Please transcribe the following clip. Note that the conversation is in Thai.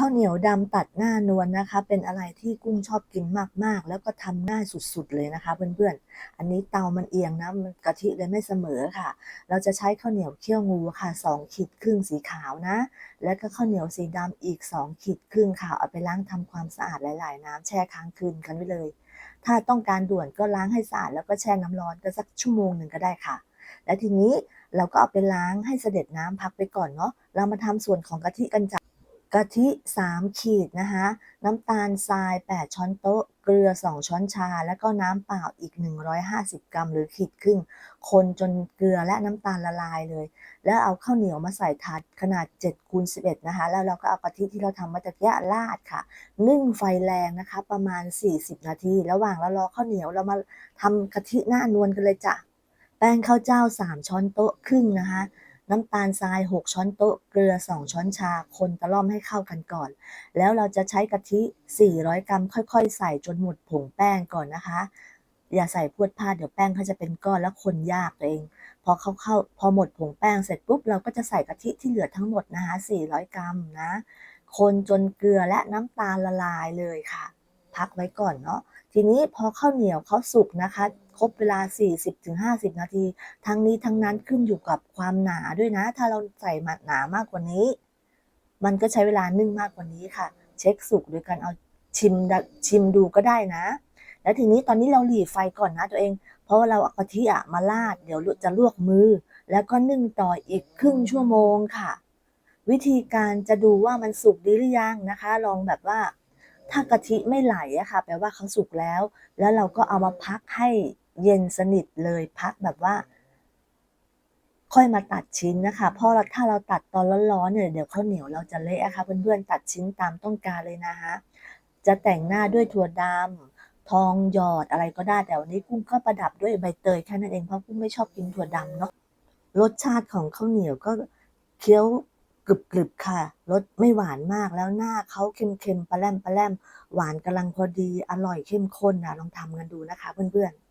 ข้าวเหนียวดำตัดหน้านวลนะคะ เป็นอะไรที่กุ้งชอบกินมากๆ แล้วก็ทำง่ายสุดๆเลยนะคะเพื่อนๆ อันนี้เตามันเอียงนะมันกะทิเลยไม่เสมอค่ะ เราจะใช้ข้าวเหนียวเคี่ยวงูค่ะ2ขีดครึ่งสีขาวนะ แล้วก็ข้าวเหนียวสีดำอีก2ขีดครึ่งค่ะเอาไปล้างทำความสะอาดหลาย ๆ น้ำแช่ค้างคืนกันไว้เลย ถ้าต้องการด่วนก็ล้างให้สะอาดแล้วก็แช่น้ำร้อนก็สักชั่วโมงหนึ่งก็ได้ค่ะ และทีนี้เราก็เอาไปล้างให้เสด็จน้ำพักไปก่อนเนาะเรามาทำส่วนของกะทิกันจ้ะ กะทิ 3 ขีดนะคะ น้ำตาลทราย 8 ช้อนโต๊ะ เกลือ 2 ช้อนชา แล้วก็น้ำเปล่าอีก 150 กรัม หรือขีดครึ่ง คนจนเกลือและน้ำตาลละลายเลย แล้วเอาข้าวเหนียวมาใส่ถาดขนาด7คูณ11 นะคะ แล้วเราก็เอากะทิที่เราทำมาตะเกียราดค่ะ นึ่งไฟแรงนะคะ ประมาณ 40 นาที ระหว่างเรารอข้าวเหนียวเรามาทำกะทิหน้านวลกันเลยจ้ะ แป้งข้าวเจ้า 3 ช้อนโต๊ะครึ่งนะคะ น้ำตาลทราย 6 ช้อนโต๊ะ เกลือ 2 ช้อนชา คนตะล่อมให้เข้ากันก่อน แล้วเราจะใช้กะทิ 400 กรัม ค่อยๆ ใส่จนหมดผงแป้งก่อนนะคะ อย่าใส่พวดพลาดเดี๋ยวแป้งเขาจะเป็นก้อนแล้วคนยากตัวเอง พอเขาเข้าพอหมดผงแป้งเสร็จปุ๊บเราก็จะใส่กะทิที่เหลือทั้งหมดนะคะ 400 กรัมนะ คนจนเกลือและน้ำตาลละลายเลยค่ะ พักไว้ก่อนเนาะ ทีนี้พอข้าวเหนียวเขาสุกนะคะ ครบเวลา 40-50 นาที ทั้งนี้ทั้งนั้นขึ้นอยู่กับความหนาด้วยนะ ถ้าเราใส่มหนามากกว่านี้ มันก็ใช้เวลานึ่งมากกว่านี้ค่ะ เช็คสุกโดยการเอาชิมดชิมดูก็ได้นะ แล้วทีนี้ตอนนี้เราหลีไฟก่อนนะตัวเอง เพราะว่าเราเอากะทิอะมาราด เดี๋ยวจะลวกมือ แล้วก็นึ่งต่ออีกครึ่งชั่วโมงค่ะ วิธีการจะดูว่ามันสุกดีหรือยังนะคะ ลองแบบว่าถ้ากะทิไม่ไหลอะค่ะ แปลว่าเขาสุกแล้ว แล้วเราก็เอามาพักให้ เย็นสนิทเลยพักแบบว่า ค่อยมาตัดชิ้นนะคะเพราะถ้าเราตัดตอนร้อนๆเนี่ยเดี๋ยวข้าวเหนียวเราจะเละอะค่ะเพื่อนๆตัดชิ้นตามต้องการเลยนะคะจะแต่งหน้าด้วยถั่วดำทองหยอดอะไรก็ได้แต่วันนี้กุ้งก็ประดับด้วยใบเตยแค่นั้นเองเพราะกุ้งไม่ชอบกินถั่วดำเนาะรสชาติของข้าวเหนียวก็เคี้ยวกรึบๆค่ะ รสไม่หวานมากแล้วหน้าเขาเค็มๆปลาแรมปลาแรมหวานกำลังพอดี อร่อยเข้มข้นนะลองทำกันดูนะคะเพื่อนๆ